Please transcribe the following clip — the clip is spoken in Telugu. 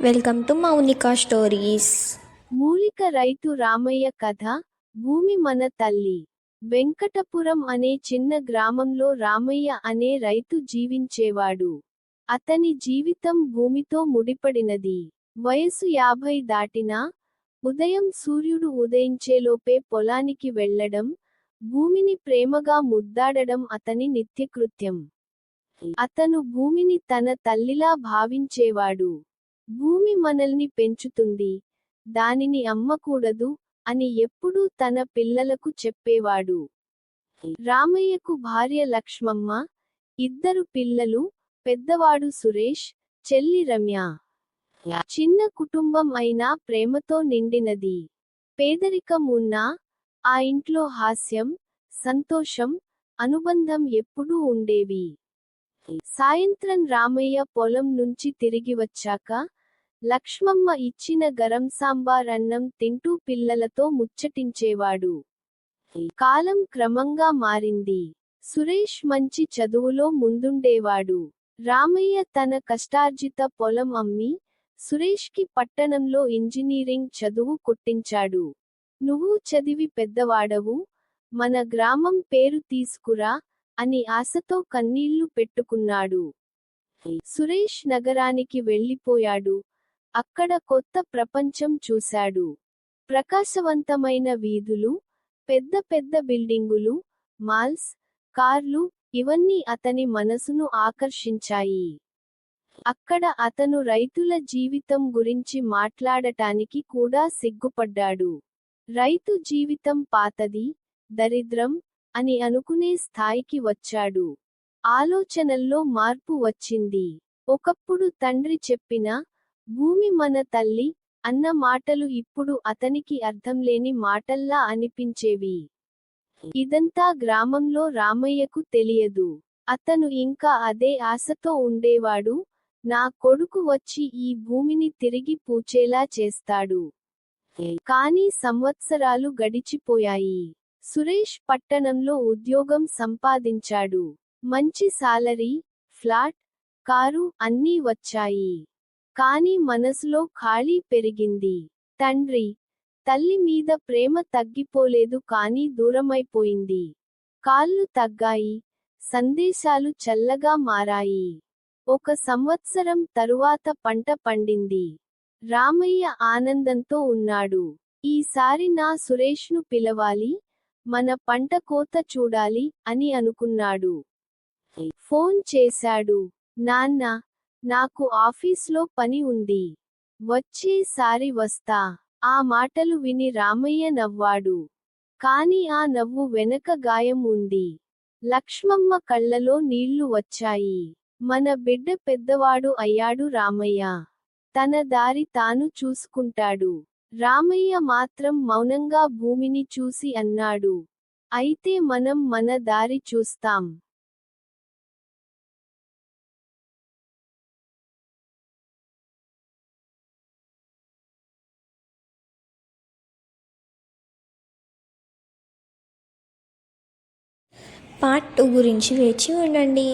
వెల్కమ్ టు మౌనిక స్టోరీస్ మూలిక రైతు రామయ్య కథ భూమి మన తల్లి. వెంకటపురం అనే చిన్న గ్రామంలో రామయ్య అనే రైతు జీవించేవాడు. అతని జీవితం భూమితో ముడిపడినది. వయసు యాభై దాటినా ఉదయం సూర్యుడు ఉదయించేలోపే పొలానికి వెళ్ళడం భూమిని ప్రేమగా ముద్దాడడం అతని నిత్యకృత్యం. అతను భూమిని తన తల్లిలా భావించేవాడు. భూమి మనల్ని పెంచుతుంది. దానిని అమ్మకూడదు అని ఎప్పుడూ తన పిల్లలకు చెప్పేవాడు. రామయ్యకు భార్య లక్ష్మమ్మ ఇద్దరు పిల్లలు పెద్దవాడు సురేష్ చెల్లి రమ్య. చిన్న కుటుంబం అయినా ప్రేమతో నిండినది. పేదరికం ఉన్నా ఆ ఇంట్లో హాస్యం సంతోషం అనుబంధం ఎప్పుడూ ఉండేవి. సాయంత్రం రామయ్య పొలం నుంచి తిరిగి వచ్చాక లక్ష్మమ్మ ఇచ్చిన గరం సాంబార్ అన్నం తింటూ పిల్లలతో ముచ్చటించేవాడు. కాలం క్రమంగా మారింది. సురేష్ మంచి చదువులో ముందుండేవాడు. రామయ్య తన కష్టార్జిత పొలం అమ్మి సురేష్కి పట్టణంలో ఇంజనీరింగ్ చదువు కొట్టించాడు. నువ్వు చదివి పెద్దవాడవు మన గ్రామం పేరు తీసుకురా అని ఆశతో కన్నీళ్ళు పెట్టుకున్నాడు. సురేష్ నగరానికి వెళ్ళిపోయాడు. అక్కడ కొత్త ప్రపంచం చూశాడు. ప్రకాశవంతమైన వీధులు పెద్ద పెద్ద బిల్డింగులు మాల్స్ కార్లు ఇవన్నీ అతని మనసును ఆకర్షించాయి. అక్కడ అతను రైతుల జీవితం గురించి మాట్లాడటానికి కూడా సిగ్గుపడ్డాడు. రైతు జీవితం పాతది దరిద్రం అని అనుకునే స్థాయికి వచ్చాడు. ఆలోచనల్లో మార్పు వచ్చింది. ఒకప్పుడు తండ్రి చెప్పిన భూమి మన తల్లి అన్న మాటలు ఇప్పుడు అతనికి అర్థంలేని మాటల్లా అనిపించేవి. ఇదంతా గ్రామంలో రామయ్యకు తెలియదు. అతను ఇంకా అదే ఆశతో ఉండేవాడు. నా కొడుకు వచ్చి ఈ భూమిని తిరిగి పూచేలా చేస్తాడు. కానీ సంవత్సరాలు గడిచిపోయాయి. సురేష్ పట్టణంలో ఉద్యోగం సంపాదించాడు. మంచి సాలరీ ఫ్లాట్ కారు అన్నీ వచ్చాయి. కాని మనసులో ఖాళీ పెరిగింది. తండ్రి తల్లి మీద ప్రేమ తగ్గిపోలేదు కాని దూరమైపోయింది. కాళ్ళు తగ్గాయి సందేశాలు చల్లగా మారాయి. ఒక సంవత్సరం తరువాత పంట పండింది. రామయ్య ఆనందంతో ఉన్నాడు. ఈసారి నా సురేష్ను పిలవాలి మన పంట కోత చూడాలి అని అనుకున్నాడు. ఫోన్ చేశాడు నాన్న నాకు ఆఫీస్లో పని ఉంది. వచ్చేసారి వస్తా. ఆ మాటలు విని రామయ్య నవ్వాడు. కాని ఆ నవ్వు వెనక గాయం ఉంది. లక్ష్మమ్మ కళ్ళలో నీళ్ళు వచ్చాయి. మన బిడ్డ పెద్దవాడు అయ్యాడు రామయ్య. తన దారి తాను చూసుకుంటాడు. రామయ్య మాత్రం మౌనంగా భూమిని చూసి అన్నాడు. అయితే మనం మన దారి చూస్తాం. పార్ట్ టూ గురించి వేచి ఉండండి.